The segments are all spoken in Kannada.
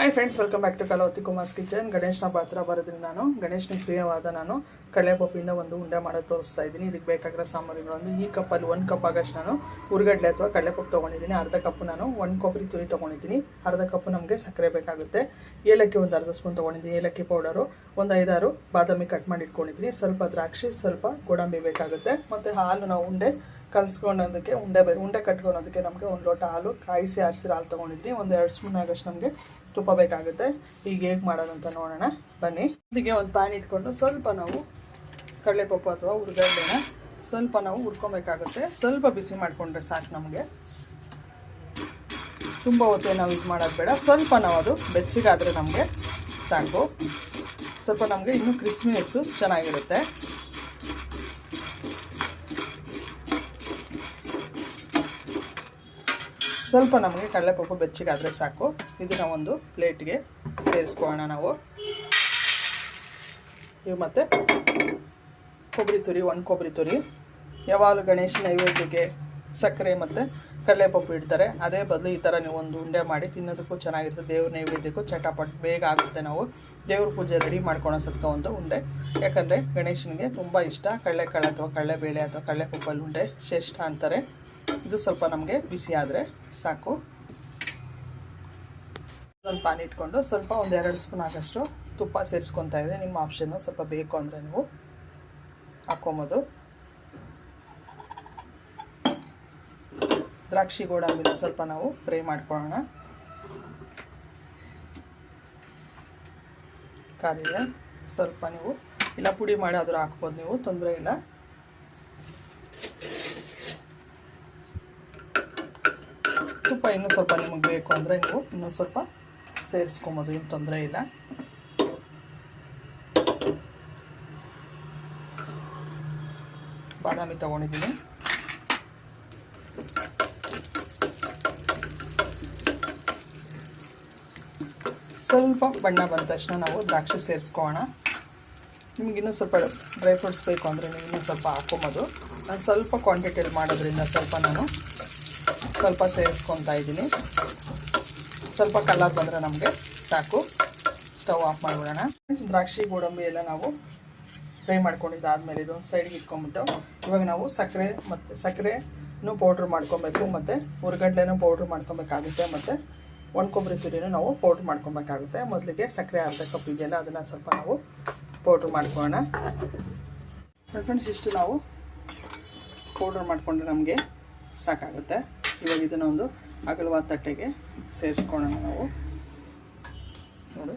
Hi friends welcome back to Kalavathi Kumar's kitchen ಗಣೇಶನ ಪಾತ್ರ ಬರೋದ್ರಿಂದ ನಾನು. ಗಣೇಶನ ಪ್ರಿಯವಾದ ನಾನು ಕಡಲೆಪಪ್ಪಿಂದ ಒಂದು ಉಂಡೆ ಮಾಡೋದು ತೋರಿಸ್ತಾ ಇದ್ದೀನಿ. ಇದಕ್ಕೆ ಬೇಕಾಗಿರೋ ಸಾಮಗ್ರಿಗಳನ್ನು ಈ ಕಪ್ಪಲ್ಲಿ ಒಂದು ಕಪ್ ಆಗಷ್ಟು ನಾನು ಉರ್ಗಡ್ಲೆ ಅಥವಾ ಕಡಲೆಪಪ್ಪು ತೊಗೊಂಡಿದ್ದೀನಿ. ಅರ್ಧ ಕಪ್ಪು ನಾನು ಒಂದು ಕೊಬ್ಬರಿ ತುರಿ ತೊಗೊಂಡಿದ್ದೀನಿ. ಅರ್ಧ ಕಪ್ಪು ನಮಗೆ ಸಕ್ಕರೆ ಬೇಕಾಗುತ್ತೆ. ಏಲಕ್ಕಿ ಒಂದು ಅರ್ಧ ಸ್ಪೂನ್ ತೊಗೊಂಡಿದ್ದೀನಿ. ಏಲಕ್ಕಿ ಪೌಡರು ಒಂದು ಐದಾರು ಬಾದಾಮಿ ಕಟ್ ಮಾಡಿ ಇಟ್ಕೊಂಡಿದ್ದೀನಿ. ಸ್ವಲ್ಪ ದ್ರಾಕ್ಷಿ, ಸ್ವಲ್ಪ ಗೋಡಂಬಿ ಬೇಕಾಗುತ್ತೆ. ಮತ್ತು ಹಾಲು ನಾವು ಉಂಡೆ ಕಲಿಸ್ಕೊಳೋದಕ್ಕೆ ಉಂಡೆ ಬೇ, ಉಂಡೆ ಕಟ್ಕೊಳೋದಕ್ಕೆ ನಮಗೆ ಒಂದು ಲೋಟ ಹಾಲು ಕಾಯಿಸಿ ಆರಿಸಿರೋ ಹಾಲು ತೊಗೊಂಡಿದ್ವಿ ಒಂದು ಎರಡು ಸ್ಪೂನ್ ಆಗಷ್ಟು ನಮಗೆ ತುಪ್ಪ ಬೇಕಾಗುತ್ತೆ. ಈಗ ಹೇಗೆ ಮಾಡೋಣ ಅಂತ ನೋಡೋಣ. ಬನ್ನಿ. ಹೀಗೆ ಒಂದು ಪ್ಯಾನ್ ಇಟ್ಕೊಂಡು ಸ್ವಲ್ಪ ನಾವು ಕಡಲೆಪಪ್ಪು ಅಥವಾ ಹುರ್ಗಡ್ಲೆನ ಸ್ವಲ್ಪ ನಾವು ಹುರ್ಕೊಬೇಕಾಗುತ್ತೆ. ಸ್ವಲ್ಪ ಬಿಸಿ ಮಾಡಿಕೊಂಡ್ರೆ ಸಾಕು ನಮಗೆ. ತುಂಬ ಹೊತ್ತೇ ನಾವು ಇದು ಮಾಡೋದು ಬೇಡ. ಸ್ವಲ್ಪ ನಾವು ಅದು ಬೆಚ್ಚಗಾದರೆ ನಮಗೆ ಸಾಕು. ಸ್ವಲ್ಪ ನಮಗೆ ಇನ್ನೂ ಕ್ರಿಸ್ಮಿನೆಸ್ಸು ಚೆನ್ನಾಗಿರುತ್ತೆ. ಸ್ವಲ್ಪ ನಮಗೆ ಕಡಲೆಪಪ್ಪು ಬೆಚ್ಚಗಾದರೆ ಸಾಕು. ಇದನ್ನು ಒಂದು ಪ್ಲೇಟ್ಗೆ ಸೇರಿಸ್ಕೊಳ್ಳೋಣ ನಾವು. ಇವು ಮತ್ತು ಕೊಬ್ಬರಿ ತುರಿ, ಒಣ ಕೊಬ್ಬರಿ ತುರಿ. ಯಾವಾಗಲೂ ಗಣೇಶ ನೈವೇದ್ಯಕ್ಕೆ ಸಕ್ಕರೆ ಮತ್ತು ಕಡಲೆಪಪ್ಪು ಇಡ್ತಾರೆ. ಅದೇ ಬದಲು ಈ ಥರ ನೀವು ಒಂದು ಉಂಡೆ ಮಾಡಿ ತಿನ್ನೋದಕ್ಕೂ ಚೆನ್ನಾಗಿರುತ್ತೆ. ದೇವ್ರ ನೈವೇದ್ಯಕ್ಕೂ ಚಟಪಟ್ ಬೇಗ ಆಗುತ್ತೆ ನಾವು. ದೇವ್ರ ಪೂಜೆ ರೆಡಿ ಮಾಡ್ಕೊಳೋ ಸತ್ಕ ಒಂದು ಉಂಡೆ. ಯಾಕಂದರೆ ಗಣೇಶನಿಗೆ ತುಂಬ ಇಷ್ಟ. ಕಡಲೆಕಾಳು ಅಥವಾ ಕಡಲೆಬೇಳೆ ಅಥವಾ ಕಡಲೆಪಪ್ಪಲ್ಲಿ ಉಂಡೆ ಶ್ರೇಷ್ಠ ಅಂತಾರೆ. ಇದು ಸ್ವಲ್ಪ ನಮಗೆ ಬಿಸಿ ಆದರೆ ಸಾಕು. ಒಂದು ಪಾನಿ ಇಟ್ಕೊಂಡು ಸ್ವಲ್ಪ ಒಂದು ಎರಡು ಸ್ಪೂನ್ ಆಗೋಷ್ಟು ತುಪ್ಪ ಸೇರಿಸ್ಕೊತಾ ಇದೆ ನಿಮ್ಮ ಆಪ್ಷನ್ನು ಸ್ವಲ್ಪ ಬೇಕು ಅಂದರೆ ನೀವು ಹಾಕ್ಕೊಬೋದು ದ್ರಾಕ್ಷಿ ಗೋಡಂಬಿನ ಸ್ವಲ್ಪ ನಾವು ಫ್ರೈ ಮಾಡ್ಕೊಳ್ಳೋಣ. ಕಾದಿದೆ ಸ್ವಲ್ಪ ನೀವು ಇಲ್ಲ ಪುಡಿ ಮಾಡಿ ಆದರೂ ಹಾಕ್ಬೋದು ನೀವು, ತೊಂದರೆ ಇಲ್ಲ. ತುಪ್ಪ ಇನ್ನೂ ಸ್ವಲ್ಪ ನಿಮಗೆ ಬೇಕು ಅಂದರೆ ನೀವು ಇನ್ನೂ ಸ್ವಲ್ಪ ಸೇರಿಸ್ಕೊಬೋದು, ಏನು ತೊಂದರೆ ಇಲ್ಲ. ಬಾದಾಮಿ ತೊಗೊಂಡಿದ್ದೀನಿ. ಸ್ವಲ್ಪ ಬಣ್ಣ ಬಂದ ತಕ್ಷಣ ನಾವು ದ್ರಾಕ್ಷಿ ಸೇರಿಸ್ಕೋಣ ನಿಮ್ಗೆ ಇನ್ನೂ ಸ್ವಲ್ಪ ಡ್ರೈ ಫ್ರೂಟ್ಸ್ ಬೇಕು ಅಂದರೆ ನೀವು ಇನ್ನೂ ಸ್ವಲ್ಪ ಹಾಕೊಂಬೋದು ನಾನು ಸ್ವಲ್ಪ ಕ್ವಾಂಟಿಟಿಯಲ್ಲಿ ಮಾಡೋದ್ರಿಂದ ಸ್ವಲ್ಪ ನಾನು ಸ್ವಲ್ಪ ಸೇರಿಸ್ಕೊತಾ ಇದ್ದೀನಿ. ಸ್ವಲ್ಪ ಕಲರ್ ಬಂದರೆ ನಮಗೆ ಸಾಕು. ಸ್ಟವ್ ಆಫ್ ಮಾಡಿಬಿಡೋಣ. ದ್ರಾಕ್ಷಿ, ಗೋಡಂಬಿ ಎಲ್ಲ ನಾವು ಫ್ರೈ ಮಾಡ್ಕೊಂಡಿದ್ದಾದಮೇಲೆ ಇದು ಸೈಡ್ಗೆ ಇಟ್ಕೊಂಬಿಟ್ಟು ಇವಾಗ ನಾವು ಸಕ್ಕರೆ ಮತ್ತು ಸಕ್ಕರೆನೂ ಪೌಡ್ರ್ ಮಾಡ್ಕೊಬೇಕು ಮತ್ತು ಹುರ್ಗಡ್ಲೆನೂ ಪೌಡ್ರ್ ಮಾಡ್ಕೊಬೇಕಾಗುತ್ತೆ ಮತ್ತು ಒಣ ಕೊಬ್ಬರಿ ತುರಿನೂ ನಾವು ಪೌಡ್ರ್ ಮಾಡ್ಕೊಬೇಕಾಗುತ್ತೆ. ಮೊದಲಿಗೆ ಸಕ್ಕರೆ ಅರ್ಧ ಕಪ್ ಇದೆಯಲ್ಲ, ಅದನ್ನು ಸ್ವಲ್ಪ ನಾವು ಪೌಡ್ರ್ ಮಾಡ್ಕೊಳ್ಳೋಣ. ಫ್ರೆಂಡ್ಸ್ ಇಷ್ಟು ನಾವು ಪೌಡ್ರ್ ಮಾಡಿಕೊಂಡ್ರೆ ನಮಗೆ ಸಾಕಾಗುತ್ತೆ. ಇವಾಗ ಇದನ್ನು ಒಂದು ಅಗಲವಾದ ತಟ್ಟೆಗೆ ಸೇರಿಸ್ಕೊಳ್ಳೋಣ ನಾವು. ನೋಡು.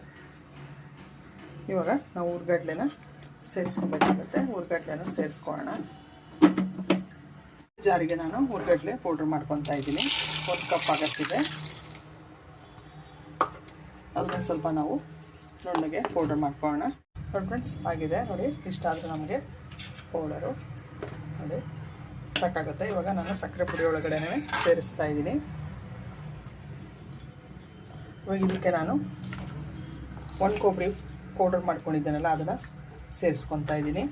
ಇವಾಗ ನಾವು ಉರ್ಗಡ್ಲೆನ ಸೇರಿಸ್ಕೊಬೇಕಾಗುತ್ತೆ. ಉರ್ಗಡ್ಲೆನ ಸೇರಿಸ್ಕೊಳ್ಳೋಣ ಜಾರಿಗೆ ನಾನು ಉರ್ಗಡ್ಲೆ ಪೌಡ್ರ್ ಮಾಡ್ಕೊತಾ ಇದ್ದೀನಿ. ಒಂದು ಕಪ್ ಆಗತ್ತಿದೆ ಅದನ್ನ ಸ್ವಲ್ಪ ನಾವು ನುಣ್ಣಗೆ ಪೌಡ್ರ್ ಮಾಡ್ಕೊಳ್ಳೋಣ ನೋಡಿ ಫ್ರೆಂಡ್ಸ್, ಆಗಿದೆ. ನೋಡಿ, ಇಷ್ಟ ಆದರೆ ನಮಗೆ ಪೌಡರು. ನೋಡಿ. ಸಾಕಾಗುತ್ತೆ. ಇವಾಗ ನಾನು ಸಕ್ಕರೆ ಪುಡಿ ಒಳಗಡೆನೇ ಸೇರಿಸ್ತಾ ಇದ್ದೀನಿ. ಇವಾಗ ಇದಕ್ಕೆ ನಾನು ಒಂದು ಕೊಬ್ಬರಿ ಪೌಡರ್ ಮಾಡ್ಕೊಂಡಿದ್ದೇನಲ್ಲ, ಅದನ್ನು ಸೇರಿಸ್ಕೊತಾ ಇದ್ದೀನಿ.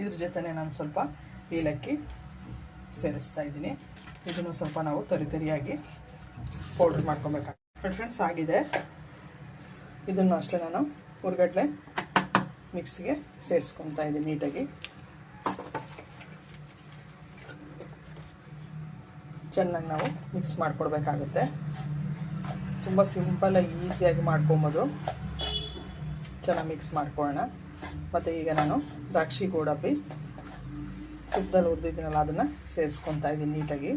ಇದ್ರ ಜೊತೆನೇ ನಾನು ಸ್ವಲ್ಪ ಏಲಕ್ಕಿ ಸೇರಿಸ್ತಾ ಇದ್ದೀನಿ. ಇದನ್ನು ಸ್ವಲ್ಪ ನಾವು ತರಿ ತರಿಯಾಗಿ ಪೌಡ್ರ್ ಮಾಡ್ಕೊಬೇಕಾಗ್ತದೆ ಫ್ರೆಂಡ್ಸ್ ಆಗಿದೆ. ಇದನ್ನು ಅಷ್ಟೇ ನಾನು ಹುರ್ಗಡ್ಲೆ ಮಿಕ್ಸಿಗೆ ಸೇರಿಸ್ಕೊತಾ ಇದ್ದೀನಿ ನೀಟಾಗಿ. ಚೆನ್ನಾಗಿ ನಾವು ಮಿಕ್ಸ್ ಮಾಡಿಕೊಡ್ಬೇಕಾಗುತ್ತೆ. ತುಂಬ ಸಿಂಪಲಾಗಿ ಈಸಿಯಾಗಿ ಮಾಡ್ಕೊಬೋದು. ಚೆನ್ನಾಗಿ ಮಿಕ್ಸ್ ಮಾಡ್ಕೊಳ್ಳೋಣ. ಮತ್ತು ಈಗ ನಾನು ದ್ರಾಕ್ಷಿ ಗೋಡಂಬಿ ತುಪ್ಪದಲ್ಲಿ ಹುರಿದಿದ್ದೀನಲ್ಲ, ಅದನ್ನು ಸೇರಿಸ್ಕೊತಾ ಇದ್ದೀನಿ ನೀಟಾಗಿ.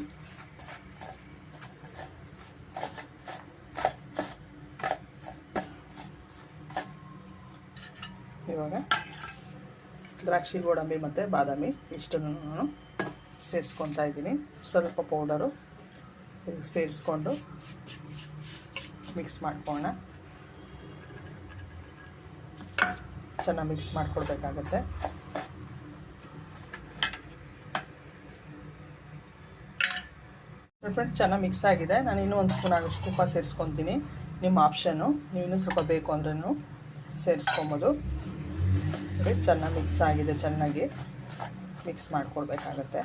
ಇವಾಗ ದ್ರಾಕ್ಷಿ ಗೋಡಂಬಿ ಮತ್ತು ಬಾದಾಮಿ, ಇಷ್ಟನ್ನು ನಾನು ಸೇರಿಸ್ಕೊತಾ ಇದ್ದೀನಿ. ಸ್ವಲ್ಪ ಪೌಡರು ಸೇರಿಸ್ಕೊಂಡು ಮಿಕ್ಸ್ ಮಾಡ್ಕೊಳ್ಳೋಣ. ಚೆನ್ನಾಗಿ ಮಿಕ್ಸ್ ಮಾಡಿಕೊಡ್ಬೇಕಾಗತ್ತೆ. ಫ್ರೆಂಡ್ ಚೆನ್ನಾಗಿ ಮಿಕ್ಸ್ ಆಗಿದೆ. ನಾನು ಇನ್ನೂ ಒಂದು ಸ್ಪೂನ್ ಆಗೋಷ್ಟು ತುಪ್ಪ ಸೇರಿಸ್ಕೊತೀನಿ. ನಿಮ್ಮ ಆಪ್ಷನ್ನು ನೀವು ಇನ್ನೂ ಸ್ವಲ್ಪ ಬೇಕು ಅಂದ್ರೂ ಸೇರಿಸ್ಕೊಬೋದು. ಚೆನ್ನಾಗಿ ಮಿಕ್ಸ್ ಆಗಿದೆ, ಚೆನ್ನಾಗಿ ಮಿಕ್ಸ್ ಮಾಡಿಕೊಡ್ಬೇಕಾಗತ್ತೆ.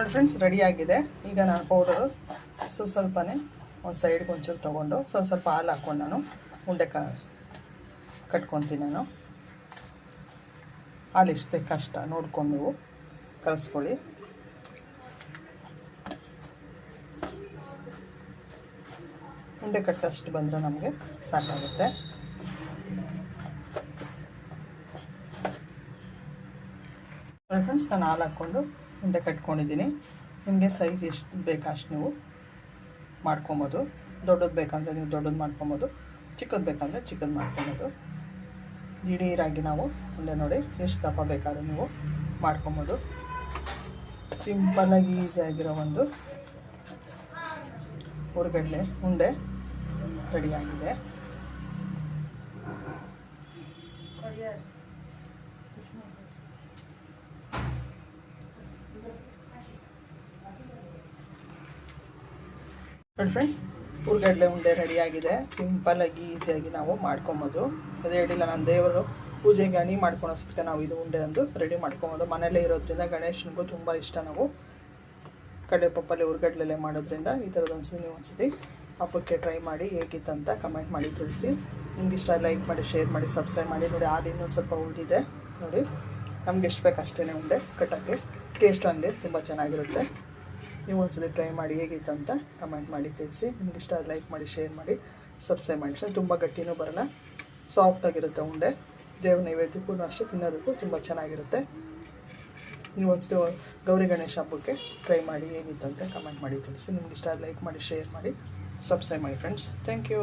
ನೋಡಿ ಫ್ರೆಂಡ್ಸ್ ರೆಡಿಯಾಗಿದೆ ಈಗ ನಾನು ಪೌಡರು ಸೊ ಸ್ವಲ್ಪನೇ ಒಂದು ಸೈಡ್ಗೆ ಒಂಚೂರು ತೊಗೊಂಡು ಸ್ವಲ್ಪ ಸ್ವಲ್ಪ ಹಾಲು ಹಾಕ್ಕೊಂಡು ನಾನು ಉಂಡೆ ಕ, ಕಟ್ಕೊತೀನಿ ನಾನು. ಹಾಲು ಎಷ್ಟು ಬೇಕು ಅಷ್ಟ ನೋಡ್ಕೊಂಡು ನೀವು ಕಲಿಸ್ಕೊಳ್ಳಿ. ಉಂಡೆ ಕಟ್ಟಷ್ಟು ಬಂದರೆ ನಮಗೆ ಸಾಕಾಗುತ್ತೆ. ಫ್ರೆಂಡ್ಸ್ ನಾನು ಹಾಲು ಹಾಕ್ಕೊಂಡು ಉಂಡೆ ಕಟ್ಕೊಂಡಿದ್ದೀನಿ. ನಿಮಗೆ ಸೈಜ್ ಎಷ್ಟು ಬೇಕಾ ಅಷ್ಟು ನೀವು ಮಾಡ್ಕೊಬೋದು. ದೊಡ್ಡದು ಬೇಕಂದರೆ ನೀವು ದೊಡ್ಡದು ಮಾಡ್ಕೊಬೋದು. ಚಿಕ್ಕದು ಬೇಕಂದರೆ ಚಿಕ್ಕದು ಮಾಡ್ಕೊಬೋದು. ದಿಢೀರಾಗಿ ನಾವು ಉಂಡೆ ನೋಡಿ ಎಷ್ಟು ದಪ್ಪ ಬೇಕಾದ್ರೂ ನೀವು ಮಾಡ್ಕೊಬೋದು. ಸಿಂಪಲ್ಲಾಗಿ ಈಸಿಯಾಗಿರೋ ಒಂದು ಹೊರಗಡೆ ಉಂಡೆ ರೆಡಿಯಾಗಿದೆ ನೋಡಿ ಫ್ರೆಂಡ್ಸ್ ಹುರ್ಗಡ್ಲೆ ಉಂಡೆ ರೆಡಿಯಾಗಿದೆ. ಸಿಂಪಲ್ಲಾಗಿ ಈಸಿಯಾಗಿ ನಾವು ಮಾಡ್ಕೊಬೋದು. ಅದೇ ಹೇಳಿಲ್ಲ, ನಾನು ದೇವರು ಪೂಜೆಗೆ ಅಣಿ ಮಾಡ್ಕೊಳ್ಳೋ ಸತ್ಕೆ ನಾವು ಇದು ಉಂಡೆ ಅಂದು ರೆಡಿ ಮಾಡ್ಕೊಬೋದು. ಮನೇಲೇ ಇರೋದ್ರಿಂದ ಗಣೇಶನಿಗೂ ತುಂಬ ಇಷ್ಟ ನಾವು. ಕಡಲೆ ಪಪ್ಪಲ್ಲಿ ಹುರ್ಗಡ್ಲೆಲೆ ಮಾಡೋದ್ರಿಂದ ಈ ಥರದ್ದು ಒಂದು ನೀವು ಒಂದ್ಸತಿ ಹಬ್ಬಕ್ಕೆ ಟ್ರೈ ಮಾಡಿ ಹೇಗಿತ್ತಂತ ಕಮೆಂಟ್ ಮಾಡಿ ತಿಳಿಸಿ. ನಿಮ್ಗೆ ಇಷ್ಟ ಲೈಕ್ ಮಾಡಿ ಶೇರ್ ಮಾಡಿ ಸಬ್ಸ್ಕ್ರೈಬ್ ಮಾಡಿ. ನೋಡಿ, ಆದ ಇನ್ನೊಂದು ಸ್ವಲ್ಪ ಉಳಿದಿದೆ. ನೋಡಿ, ನಮ್ಗೆ ಎಷ್ಟು ಬೇಕು ಅಷ್ಟೇ ಉಂಡೆ ಕಟ್ಟೋಕ್ಕೆ. ಟೇಸ್ಟ್ ಅಂದರೆ ತುಂಬ ಚೆನ್ನಾಗಿರುತ್ತೆ. ನೀವು ಒಂದ್ಸಲ ಟ್ರೈ ಮಾಡಿ ಹೇಗಿತ್ತು ಅಂತ ಕಮೆಂಟ್ ಮಾಡಿ ತಿಳಿಸಿ. ನಿಮ್ಗೆ ಇಷ್ಟ ಲೈಕ್ ಮಾಡಿ ಶೇರ್ ಮಾಡಿ ಸಬ್ಸ್ಕ್ರೈಬ್ ಮಾಡಿ. ತುಂಬ ಗಟ್ಟಿನೂ ಬರಲ್ಲ ಸಾಫ್ಟಾಗಿರುತ್ತೆ ಉಂಡೆ. ದೇವ್ರ ನೈವೇದ್ಯಕ್ಕೂ ಅಷ್ಟೇ ತಿನ್ನೋದಕ್ಕೂ ತುಂಬ ಚೆನ್ನಾಗಿರುತ್ತೆ. ನೀವು ಒಂದ್ಸಲ ಗೌರಿ ಗಣೇಶ ಹಬ್ಬಕ್ಕೆ ಟ್ರೈ ಮಾಡಿ ಹೇಗಿತ್ತು ಅಂತ ಕಮೆಂಟ್ ಮಾಡಿ ತಿಳಿಸಿ. ನಿಮ್ಗೆ ಇಷ್ಟ ಲೈಕ್ ಮಾಡಿ ಶೇರ್ ಮಾಡಿ ಸಬ್ಸ್ಕ್ರೈಬ್ ಮಾಡಿ ಫ್ರೆಂಡ್ಸ್ ಥ್ಯಾಂಕ್ ಯು